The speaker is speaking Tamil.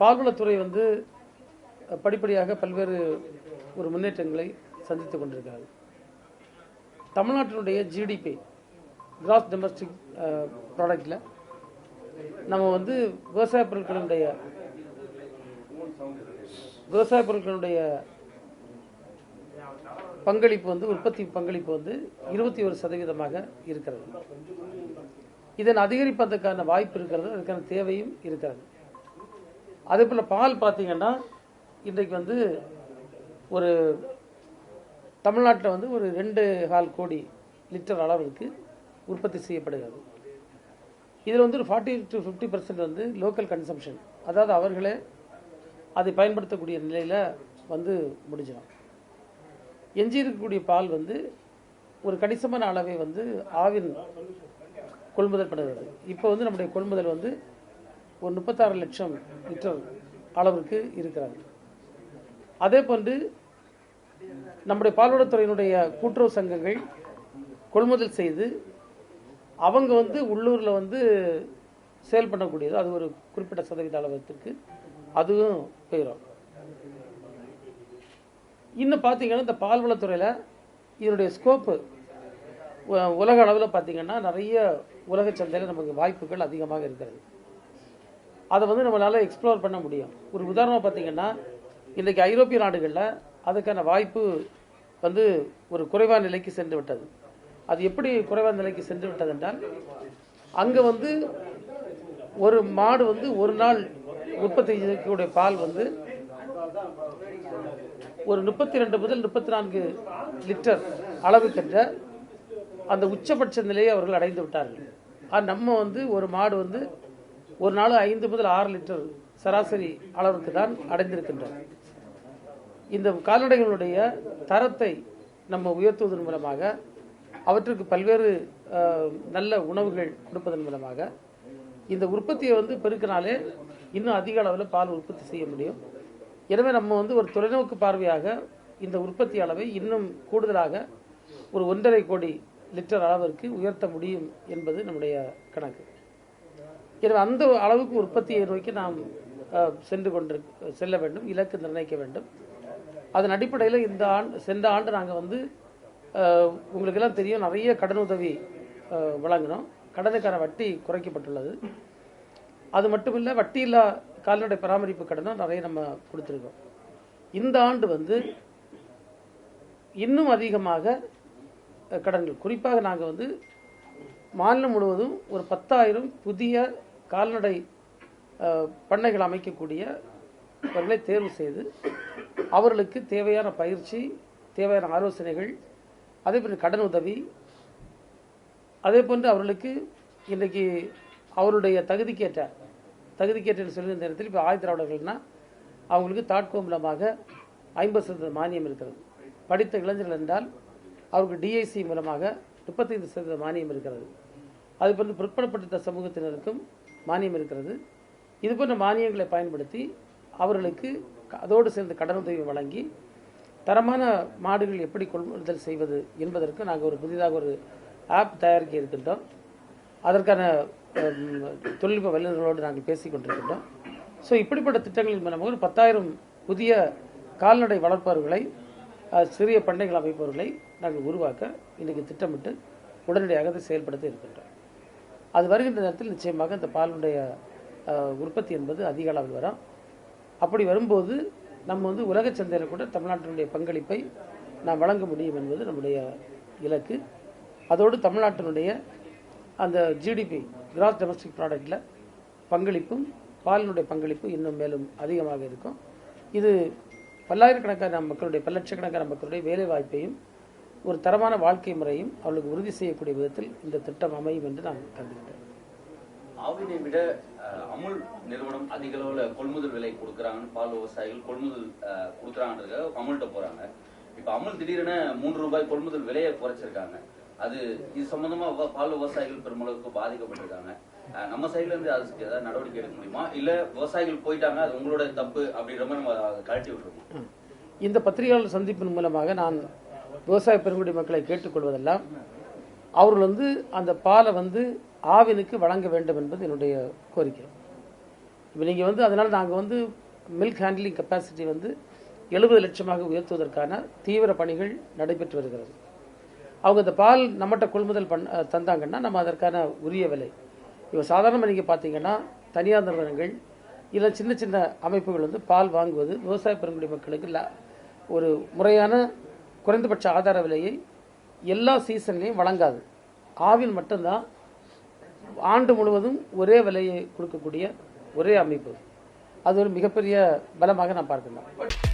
பால்வளத்துறை வந்து படிப்படியாக பல்வேறு ஒரு முன்னேற்றங்களை சந்தித்து கொண்டிருக்கிறது. தமிழ்நாட்டினுடைய ஜிடிபி கிராஸ் டொமஸ்டிக் ப்ராடக்டில் நம்ம வந்து விவசாய பொருட்களுடைய விவசாய பொருட்களுடைய பங்களிப்பு வந்து உற்பத்தி பங்களிப்பு வந்து இருபத்தி ஒரு சதவீதமாக இருக்கிறது. இதன் அதிகரிப்பதற்கான வாய்ப்பு இருக்கிறது அதுக்கான தேவையும் இருக்கிறது. அதே போல் பால் பார்த்தீங்கன்னா இன்றைக்கு வந்து ஒரு தமிழ்நாட்டில் வந்து ஒரு ரெண்டு கால் கோடி லிட்டர் அளவுக்கு உற்பத்தி செய்யப்படுகிறது. இதில் வந்து ஒரு ஃபார்ட்டி டு ஃபிஃப்டி பர்சன்ட் வந்து லோக்கல் கன்சம்ஷன் அதாவது அவர்களே அதை பயன்படுத்தக்கூடிய நிலையில் வந்து முடிஞ்சிடும். எஞ்சி இருக்கக்கூடிய பால் வந்து ஒரு கணிசமான அளவை வந்து ஆவின் கொள்முதல் பண்ணுகிறது இப்போ வந்து நம்முடைய கொள்முதல் வந்து ஒரு முப்பத்தாறு லட்சம் லிட்டர் அளவிற்கு இருக்கிறாங்க அதே போன்று நம்முடைய பால்வளத்துறையினுடைய கூட்டுறவு சங்கங்கள் கொள்முதல் செய்து அவங்க வந்து உள்ளூரில் வந்து சேல் பண்ணக்கூடியது. அது ஒரு குறிப்பிட்ட சதவீத அளவத்திற்கு அதுவும் போயிடும் இன்னும் பார்த்தீங்கன்னா இந்த பால்வளத்துறையில் இதனுடைய ஸ்கோப்பு உலக அளவில் பார்த்தீங்கன்னா நிறைய உலக சந்தையில் நமக்கு வாய்ப்புகள் அதிகமாக இருக்கிறது. அதை வந்து நம்மளால் எக்ஸ்ப்ளோர் பண்ண முடியும். ஒரு உதாரணம் பார்த்தீங்கன்னா இன்றைக்கி ஐரோப்பிய நாடுகளில் அதுக்கான வாய்ப்பு வந்து ஒரு குறைவான நிலைக்கு சென்று விட்டது. அது எப்படி குறைவான நிலைக்கு சென்று விட்டது என்றால் அங்கே வந்து ஒரு மாடு வந்து ஒரு நாள் உற்பத்தி செய்யக்கூடிய பால் வந்து ஒரு முப்பத்தி ரெண்டு முதல் முப்பத்தி நான்கு லிட்டர் அளவுக்கென்ற அந்த உச்சபட்ச நிலையை அவர்கள் அடைந்து விட்டார்கள். ஆனால் நம்ம வந்து ஒரு மாடு வந்து ஒரு நாள் ஐந்து முதல் ஆறு லிட்டர் சராசரி அளவுக்கு தான் அடைந்திருக்கின்றன இந்த கால்நடைகளுடைய தரத்தை நம்ம உயர்த்துவதன் மூலமாக அவற்றுக்கு பல்வேறு நல்ல உணவுகள் கொடுப்பதன் மூலமாக இந்த உற்பத்தியை வந்து பெருக்கினாலே இன்னும் அதிக அளவில் பால் உற்பத்தி செய்ய முடியும். எனவே நம்ம வந்து ஒரு தொலைநோக்கு பார்வையாக இந்த உற்பத்தி அளவை இன்னும் கூடுதலாக ஒரு ஒன்றரை கோடி லிட்டர் அளவிற்கு உயர்த்த முடியும் என்பது நம்முடைய கணக்கு. எனவே அந்த அளவுக்கு உற்பத்தியை நோக்கி நாம் சென்று கொண்டு செல்ல வேண்டும் இலக்கு நிர்ணயிக்க வேண்டும். அதன் அடிப்படையில் இந்த ஆண்டு சென்ற ஆண்டு நாங்கள் வந்து உங்களுக்கெல்லாம் தெரியும் நிறைய கடனுதவி வழங்கினோம். கடனுக்கான வட்டி குறைக்கப்பட்டுள்ளது. அது மட்டும் இல்லை வட்டி இல்லா கால்நடை பராமரிப்பு கடனும் நிறைய நம்ம கொடுத்துருக்கோம். இந்த ஆண்டு வந்து இன்னும் அதிகமாக கடன்கள். குறிப்பாக நாங்கள் வந்து மாநிலம் முழுவதும் ஒரு பத்தாயிரம் புதிய கால்நடை பண்ணைகள் பண்ணைகள் அமைக்கக்கூடியவர்களை தேர்வு செய்து அவர்களுக்கு தேவையான பயிற்சி தேவையான ஆலோசனைகள் அதே போன்று கடன் உதவி அதே போன்று அவர்களுக்கு இன்றைக்கி அவருடைய தகுதிக்கேற்ற தகுதிக்கேற்ற சொல்லி இந்த நேரத்தில் இப்போ ஆயுத திராவிடர்கள்னால் அவங்களுக்கு தாட்கோ மூலமாக ஐம்பது சதவீத மானியம் இருக்கிறது. படித்த இளைஞர்கள் என்றால் அவருக்கு டிஐசி மூலமாக முப்பத்தைந்து சதவீத மானியம் இருக்கிறது. அது போன்று பிற்படுத்தப்பட்ட சமூகத்தினருக்கும் மானியம் இருக்கிறது. இது போன்ற மானியங்களை பயன்படுத்தி அவர்களுக்கு அதோடு சேர்ந்து கடனுதவி வழங்கி தரமான மாடுகள் எப்படி கொள்முதல் செய்வது என்பதற்கு நாங்கள் ஒரு புதிதாக ஒரு ஆப் தயாரிக்க இருக்கின்றோம். அதற்கான தொழில்நுட்ப வல்லுநர்களோடு நாங்கள் பேசிக் கொண்டிருக்கின்றோம். ஸோ இப்படிப்பட்ட திட்டங்களின் மூலமாக ஒரு பத்தாயிரம் புதிய கால்நடை வளர்ப்பவர்களை சிறிய பண்ணைகள் அமைப்பவர்களை நாங்கள் உருவாக்க இன்றைக்கு திட்டமிட்டு உடனடியாக அதை செயல்படுத்த இருக்கின்றோம். அது வருகின்ற நேரத்தில் நிச்சயமாக இந்த பாலுடைய உற்பத்தி என்பது அதிக அளவில் வரும். அப்படி வரும்போது நம்ம வந்து உலக சந்தையில் கூட தமிழ்நாட்டினுடைய பங்களிப்பை நாம் வழங்க முடியும் என்பது நம்முடைய இலக்கு. அதோடு தமிழ்நாட்டினுடைய அந்த ஜிடிபி கிராஸ் டொமஸ்டிக் ப்ராடக்டில் பங்களிப்பும் பாலினுடைய பங்களிப்பு இன்னும் மேலும் அதிகமாக இருக்கும். இது பல்லாயிரக்கணக்கான மக்களுடைய பல லட்சக்கணக்கான மக்களுடைய வேலை வாய்ப்பையும் ஒரு தரமான வாழ்க்கை முறையும் அவர்களுக்கு உறுதி செய்யக்கூடிய விதத்தில் இந்த திட்டம் அமையும் என்று நான் கருதுகின்றேன். ஆவினை விட அமுல் நிறுவனம் அதிக அளவுல கொள்முதல் விலை கொடுக்குறாங்கன்னு பால் விவசாயிகள் கொள்முதல் அஹ், கொடுக்குறாங்கன்றதுக்காக அமுல்கிட்ட போறாங்க. இப்ப அமுல் திடீரென மூன்று ரூபாய் கொள்முதல் விலையை குறைச்சிருக்காங்க. அது இது சம்பந்தமா வ- பால் விவசாயிகள் பெருமளவுக்கு பாதிக்கப்பட்டிருக்காங்க. நம்ம சைடுல இருந்து அதுக்கு ஏதாவது நடவடிக்கை எடுக்க முடியுமா? இல்ல விவசாயிகள் போயிட்டாங்க அது உங்களோட தப்பு அப்படின்ற மாதிரி நம்ம கழட்டி விட்டுருமா இந்த பத்திரிகையாளர் சந்திப்பின் மூலமாக நான் விவசாய பெருங்குடி மக்களை கேட்டுக்கொள்வதெல்லாம் அவர்கள் வந்து அந்த பாலை வந்து ஆவினுக்கு வழங்க வேண்டும் என்பது என்னுடைய கோரிக்கை. இப்போ நீங்கள் வந்து அதனால் நாங்கள் வந்து மில்க் ஹேண்ட்லிங் கெப்பாசிட்டி வந்து எழுபது லட்சமாக உயர்த்துவதற்கான தீவிர பணிகள் நடைபெற்று வருகிறது. அவங்க இந்த பால் நம்மகிட்ட கொள்முதல் பண் தந்தாங்கன்னா நம்ம அதற்கான உரிய விலை. இப்போ சாதாரணமாக நீங்கள் பார்த்தீங்கன்னா தனியார் நிறுவனங்கள் இல்லை சின்ன சின்ன அமைப்புகள் வந்து பால் வாங்குவது விவசாய பெருங்குடி மக்களுக்கு ஒரு முறையான குறைந்தபட்ச ஆதார விலையை எல்லா சீசன்லையும் வழங்காது. ஆவின் மட்டும்தான் ஆண்டு முழுவதும் ஒரே விலையை கொடுக்கக்கூடிய ஒரே அமைப்பு. அது ஒரு மிகப்பெரிய பலமாக நான் பார்க்கிறேன்.